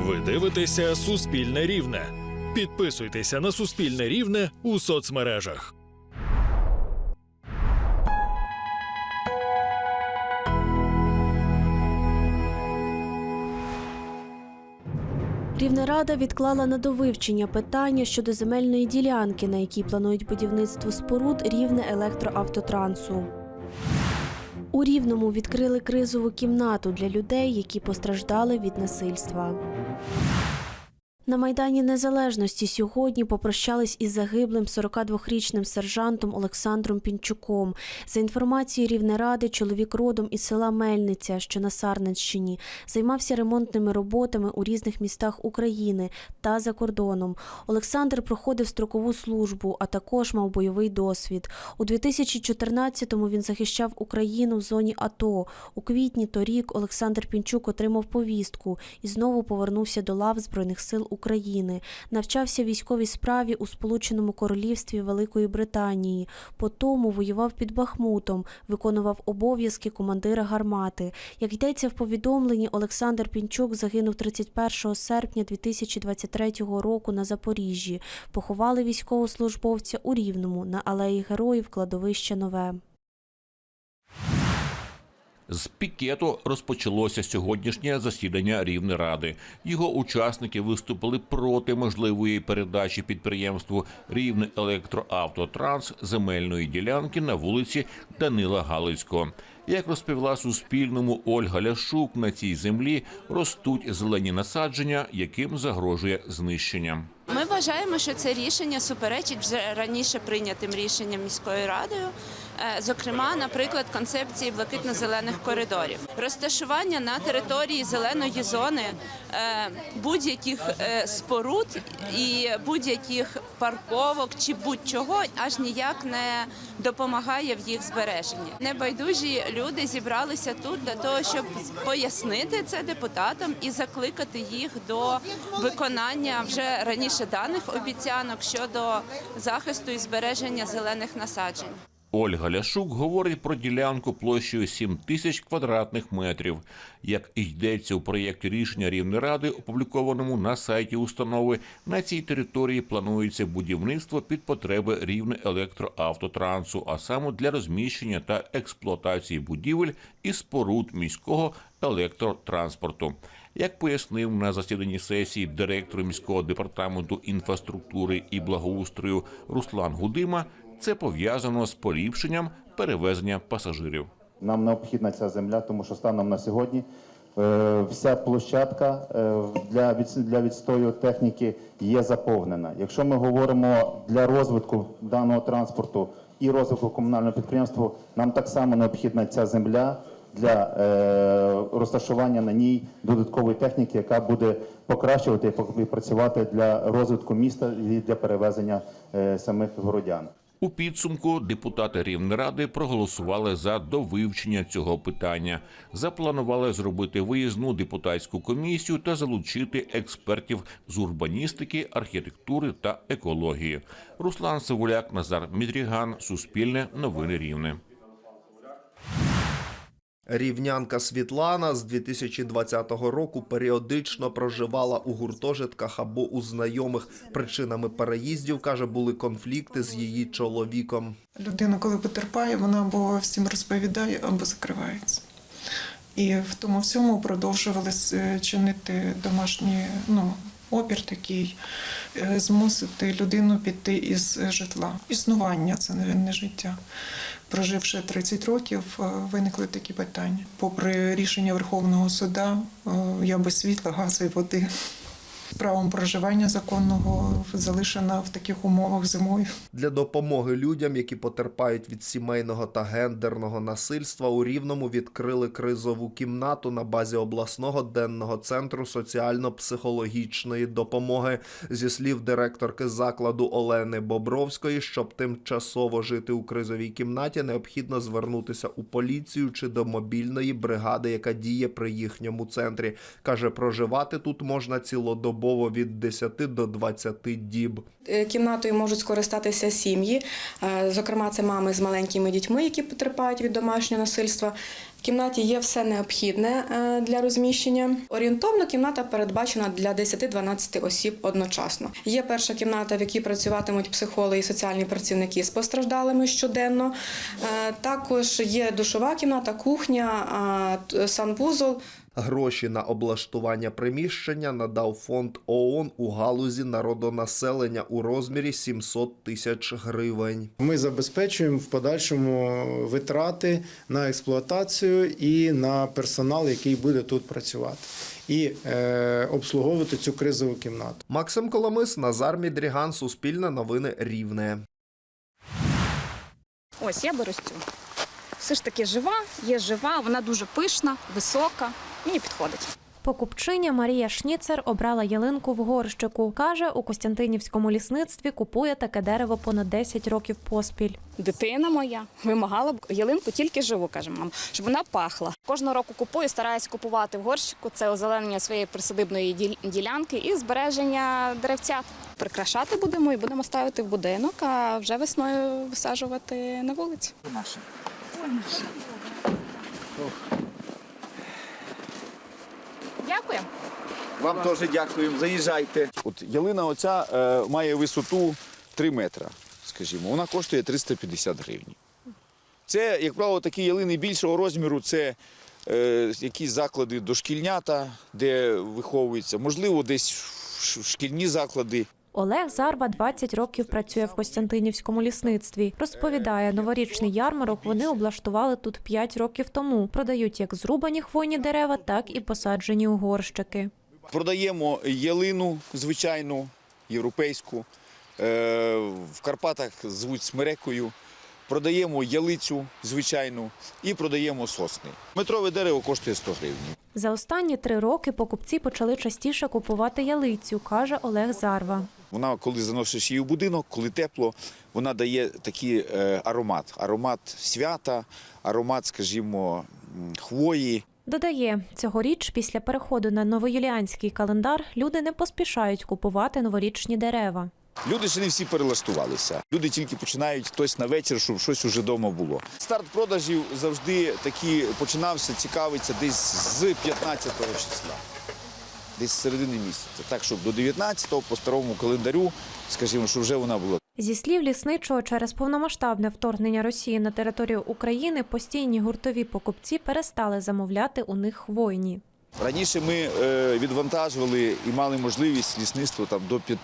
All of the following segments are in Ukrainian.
Ви дивитеся Суспільне Рівне. Підписуйтеся на Суспільне Рівне у соцмережах. Рівнерада відклала на довивчення питання щодо земельної ділянки, на якій планують будівництво споруд рівне електроавтотрансу. У Рівному відкрили кризову кімнату для людей, які постраждали від насильства. На Майдані Незалежності сьогодні попрощались із загиблим 42-річним сержантом Олександром Пінчуком. За інформацією Рівнеради, чоловік родом із села Мельниця, що на Сарненщині, займався ремонтними роботами у різних містах України та за кордоном. Олександр проходив строкову службу, а також мав бойовий досвід. У 2014-му він захищав Україну в зоні АТО. У квітні торік Олександр Пінчук отримав повістку і знову повернувся до лав Збройних сил України. Навчався військовій справі у Сполученому Королівстві Великої Британії. Потому воював під Бахмутом, виконував обов'язки командира гармати. Як йдеться в повідомленні, Олександр Пінчук загинув 31 серпня 2023 року на Запоріжжі. Поховали військовослужбовця у Рівному на алеї Героїв кладовище Нове. З пікету розпочалося сьогоднішнє засідання Рівнеради. Його учасники виступили проти можливої передачі підприємству Рівне електроавтотранс земельної ділянки на вулиці Данила Галицького. Як розповіла Суспільному Ольга Ляшук, на цій землі ростуть зелені насадження, яким загрожує знищення. Ми вважаємо, що це рішення суперечить вже раніше прийнятим рішенням міською радою. Е, Зокрема, наприклад, концепції блакитно-зелених коридорів, розташування на території зеленої зони е, будь-яких е, споруд і будь-яких парковок чи будь-чого аж ніяк не допомагає в їх збереженні. Небайдужі люди зібралися тут для того, щоб пояснити це депутатам і закликати їх до виконання вже раніше даних обіцянок щодо захисту і збереження зелених насаджень. Ольга Ляшук говорить про ділянку площею 7 тисяч квадратних метрів. Як йдеться у проєкті рішення Рівнеради, опублікованому на сайті установи, на цій території планується будівництво під потреби рівне електроавтотрансу, а саме для розміщення та експлуатації будівель і споруд міського електротранспорту. Як пояснив на засіданні сесії директор міського департаменту інфраструктури і благоустрою Руслан Гудима, це пов'язано з поліпшенням перевезення пасажирів. Нам необхідна ця земля, тому що станом на сьогодні е, вся площадка е, для, для відстою техніки є заповнена. Якщо ми говоримо для розвитку даного транспорту і розвитку комунального підприємства, нам так само необхідна ця земля для е, розташування на ній додаткової техніки, яка буде покращувати і працювати для розвитку міста і для перевезення е, самих городян. У підсумку депутати Рівнеради проголосували за довивчення цього питання. Запланували зробити виїзну депутатську комісію та залучити експертів з урбаністики, архітектури та екології. Руслан Савуляк, Назар Мідріган, Суспільне, Новини Рівне. Рівнянка Світлана з 2020 року періодично проживала у гуртожитках або у знайомих. Причинами переїздів каже, були конфлікти з її чоловіком. Людина, коли потерпає, вона або всім розповідає, або закривається. І в тому всьому продовжували е, чинити домашній ну, опір такий, е, змусити людину піти із житла. Існування це не життя. Проживши 30 років, е, виникли такі питання. Попри рішення Верховного суда, е, я без світла, газу і води. Правом проживання законного залишена в таких умовах зимою. Для допомоги людям, які потерпають від сімейного та гендерного насильства, у Рівному відкрили кризову кімнату на базі обласного денного центру соціально-психологічної допомоги. Зі слів директорки закладу Олени Бобровської, щоб тимчасово жити у кризовій кімнаті, необхідно звернутися у поліцію чи до мобільної бригади, яка діє при їхньому центрі. каже, проживати тут можна цілодобово від 10 до 20 діб. Е, Кімнатою можуть скористатися сім'ї, е, зокрема, це мами з маленькими дітьми, які потерпають від домашнього насильства. В кімнаті є все необхідне е, для розміщення. Орієнтовно кімната передбачена для 10-12 осіб одночасно. Є перша кімната, в якій працюватимуть психологи і соціальні працівники з постраждалими щоденно. Також є душова кімната, кухня, санвузол. Гроші на облаштування приміщення надав фонд ООН у галузі народонаселення у розмірі 700 тисяч гривень. Ми забезпечуємо в подальшому витрати на експлуатацію і на персонал, який буде тут працювати, і е, обслуговувати цю кризову кімнату. Максим Коломис, Назар Мідріган, Суспільне новини Рівне. Ось я беру цю. Все ж таки жива, є жива, вона дуже пишна, висока. Мені підходить. Покупчиня Марія Шніцер обрала ялинку в горщику. Каже, у Костянтинівському лісництві купує таке дерево понад 10 років поспіль. Дитина моя вимагала б ялинку тільки живу, каже мама, щоб вона пахла. Кожного року купую, стараюсь купувати в горщику. Це озеленення своєї присадибної ділянки і збереження деревцят. Прикрашати будемо і будемо ставити в будинок, а вже весною висаджувати на вулиці. Дякую. Вам теж дякуємо, заїжджайте. От ялина оця е, має висоту 3 метра, скажімо. Вона коштує 350 гривень. Це, як правило, такі ялини більшого розміру, це е, якісь заклади дошкільнята, де виховуються, можливо, десь шкільні заклади. Олег Зарва 20 років працює в Костянтинівському лісництві. Розповідає, новорічний ярмарок вони облаштували тут 5 років тому. Продають як зрубані хвойні дерева, так і посаджені у горщики. Продаємо ялину звичайну, європейську. Е, в Карпатах звуть смерекою. Продаємо ялицю звичайну і продаємо сосни. Метрове дерево коштує 100 гривень. За останні три роки покупці почали частіше купувати ялицю, каже Олег Зарва. Вона, коли заносиш її в будинок, коли тепло, вона дає такий е, аромат. Аромат свята, аромат, скажімо, хвої. Додає, цьогоріч, після переходу на новоюліанський календар, люди не поспішають купувати новорічні дерева. Люди ще не всі перелаштувалися. Люди тільки починають хтось на вечір, щоб щось уже вдома було. Старт продажів завжди такі починався, цікавиться десь з 15 числа, десь з середини місяця. Так, щоб до 19-го по старому календарю, скажімо, що вже вона була. Зі слів лісничого, через повномасштабне вторгнення Росії на територію України постійні гуртові покупці перестали замовляти у них хвойні. Раніше ми е, відвантажували і мали можливість лісництво там до 5,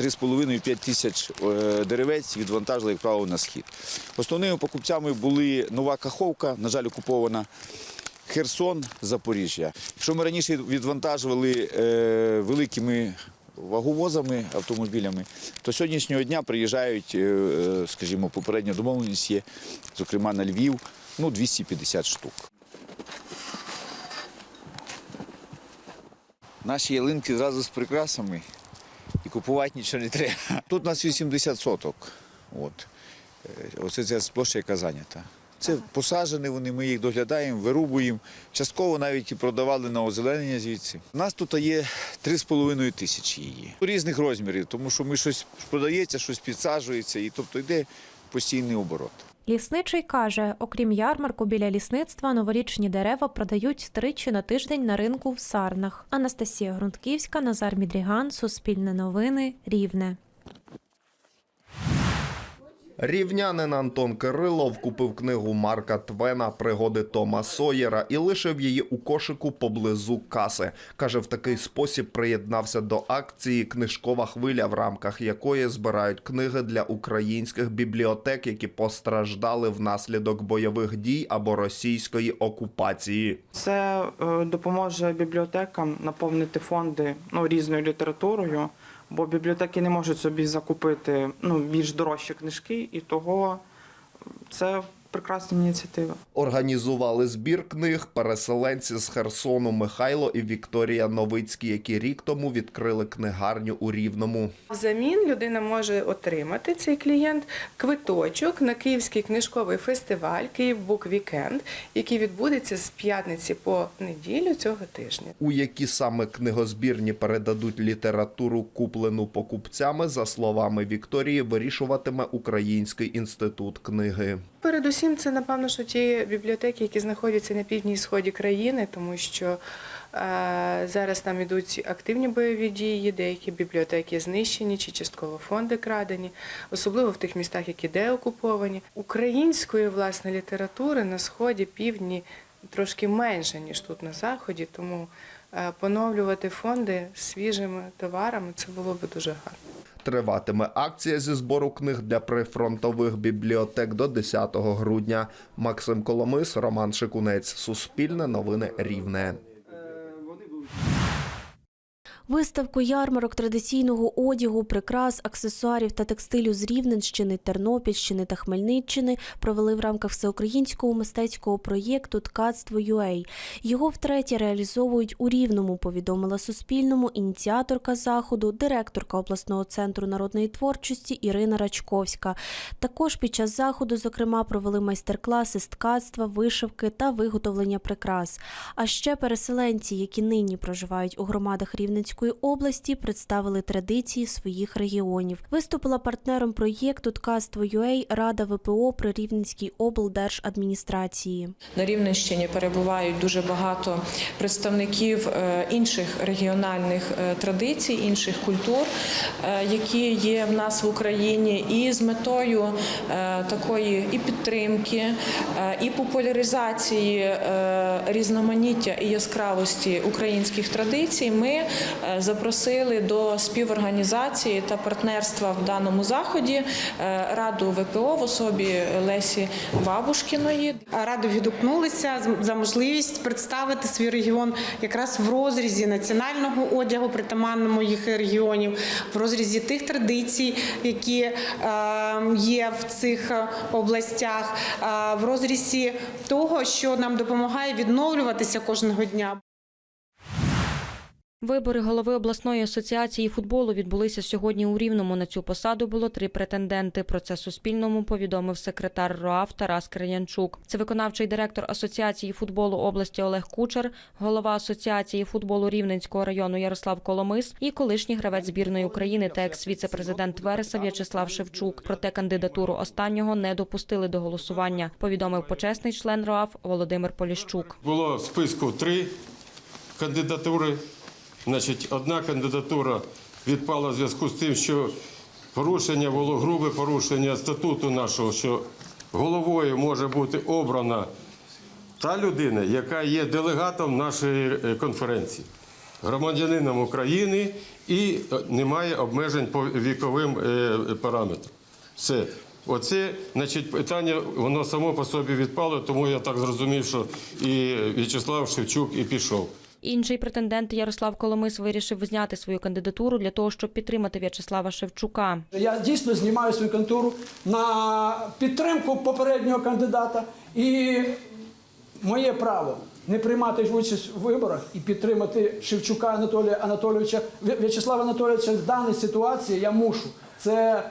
3,5-5 тисяч е, деревець відвантажили, як правило, на схід. Основними покупцями були нова Каховка, на жаль, окупована. Херсон, Запоріжжя. Якщо ми раніше відвантажували е, великими ваговозами, автомобілями, то сьогоднішнього дня приїжджають, е, е, скажімо, попередня домовленість є, зокрема на Львів, ну 250 штук. Наші ялинки зразу з прикрасами і купувати нічого не треба. Тут у нас 80 соток. От. Оце ця площа, яка зайнята. Це посаджені вони, ми їх доглядаємо, вирубуємо. Частково навіть і продавали на озеленення звідси. У нас тут є 3,5 тисячі її. Різних розмірів, тому що ми щось продається, щось підсаджується, і тобто йде постійний оборот. Лісничий каже, окрім ярмарку біля лісництва, новорічні дерева продають тричі на тиждень на ринку в Сарнах. Анастасія Грунтківська, Назар Мідріган, Суспільне новини, Рівне. Рівнянин Антон Кирилов купив книгу Марка Твена Пригоди Тома Сойєра і лишив її у кошику поблизу каси. Каже, в такий спосіб приєднався до акції Книжкова хвиля, в рамках якої збирають книги для українських бібліотек, які постраждали внаслідок бойових дій або російської окупації. Це е, допоможе бібліотекам наповнити фонди ну, різною літературою, бо бібліотеки не можуть собі закупити ну, більш дорожчі книжки, і того це прекрасна ініціатива. Організували збір книг переселенці з Херсону Михайло і Вікторія Новицькі, які рік тому відкрили книгарню у Рівному. Взамін людина може отримати цей клієнт квиточок на Київський книжковий фестиваль Київ Бук Вікенд, який відбудеться з п'ятниці по неділю цього тижня. у які саме книгозбірні передадуть літературу, куплену покупцями, за словами Вікторії, вирішуватиме Український інститут книги. Передусім Передусім, це напевно, що ті бібліотеки, які знаходяться на півдні і сході країни, тому що е, зараз там ідуть активні бойові дії, деякі бібліотеки знищені чи частково фонди крадені, особливо в тих містах, які деокуповані. Української власне літератури на сході, півдні трошки менше ніж тут на заході, тому е, поновлювати фонди свіжими товарами це було б дуже гарно. Триватиме акція зі збору книг для прифронтових бібліотек до 10 грудня. Максим Коломис, Роман Шикунець. Суспільне новини Рівне. Виставку ярмарок традиційного одягу, прикрас, аксесуарів та текстилю з Рівненщини, Тернопільщини та Хмельниччини провели в рамках всеукраїнського мистецького проєкту Ткацтво UA. Його втретє реалізовують у Рівному. Повідомила Суспільному ініціаторка заходу, директорка обласного центру народної творчості Ірина Рачковська. Також під час заходу, зокрема, провели майстер-класи з ткацтва, вишивки та виготовлення прикрас. А ще переселенці, які нині проживають у громадах Рівненської області, представили традиції своїх регіонів. Виступила партнером проєкту Ткацтво UA Рада ВПО при Рівненській облдержадміністрації. На Рівненщині перебувають дуже багато представників е, інших регіональних е, традицій, інших культур, е, які є в нас в Україні, і з метою такої і підтримки, і популяризації різноманіття і яскравості українських традицій. Ми запросили до співорганізації та партнерства в даному заході е, Раду ВПО в особі Лесі Бабушкіної. Радо відгукнулися за можливість представити свій регіон якраз в розрізі національного одягу, притаманному їх регіонів, в розрізі тих традицій, які е, є в цих е, областях, е, в розрізі того, що нам допомагає відновлюватися кожного дня. Вибори голови обласної асоціації футболу відбулися сьогодні у Рівному. На цю посаду було три претенденти. Про це Суспільному повідомив секретар РОАФ Тарас Краянчук. Це виконавчий директор Асоціації футболу області Олег Кучер, голова Асоціації футболу Рівненського району Ярослав Коломис і колишній гравець збірної України та екс-віце-президент Вереса В'ячеслав Шевчук. Проте кандидатуру останнього не допустили до голосування. Повідомив почесний член РОАФ Володимир Поліщук. Було в списку три кандидатури. Значить, одна кандидатура відпала в зв'язку з тим, що порушення було грубе порушення статуту нашого, що головою може бути обрана та людина, яка є делегатом нашої е, конференції, громадянином України і е, немає обмежень по віковим е, параметрам. Все. Оце, значить, питання, воно само по собі відпало, тому я так зрозумів, що і В'ячеслав Шевчук і пішов. Інший претендент Ярослав Коломис вирішив зняти свою кандидатуру для того, щоб підтримати В'ячеслава Шевчука. Я дійсно знімаю свою кандидатуру на підтримку попереднього кандидата і моє право не приймати участь у виборах і підтримати Шевчука Анатолія Анатолійовича В'ячеслава Анатолійовича в даній ситуації я мушу. Це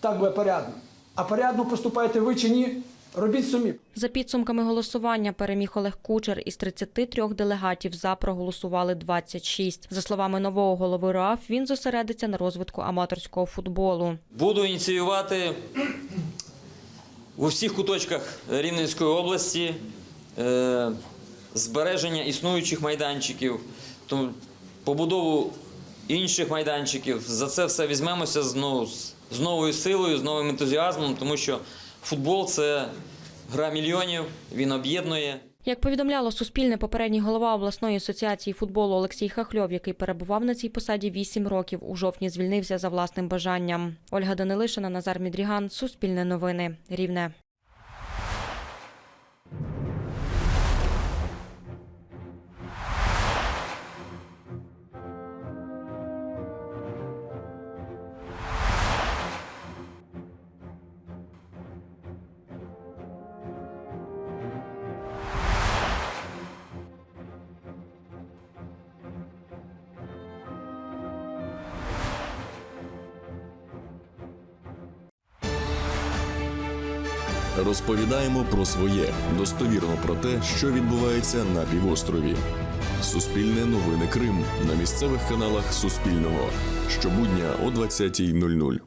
так буде порядно. А порядно поступаєте ви чи ні? Робіть самі. За підсумками голосування переміг Олег Кучер із 33 делегатів за проголосували 26. За словами нового голови РАФ, він зосередиться на розвитку аматорського футболу. Буду ініціювати у всіх куточках Рівненської області е, збереження існуючих майданчиків, побудову інших майданчиків. За це все візьмемося з, ну, з- з новою силою, з новим ентузіазмом, тому що футбол це гра мільйонів, він об'єднує. Як повідомляло Суспільне, попередній голова обласної асоціації футболу Олексій Хахльов, який перебував на цій посаді 8 років, у жовтні звільнився за власним бажанням. Ольга Данилишина, Назар Мідріган, Суспільне новини, Рівне. Розповідаємо про своє достовірно про те, що відбувається на півострові. Суспільне новини Крим на місцевих каналах Суспільного щобудня о 20.00.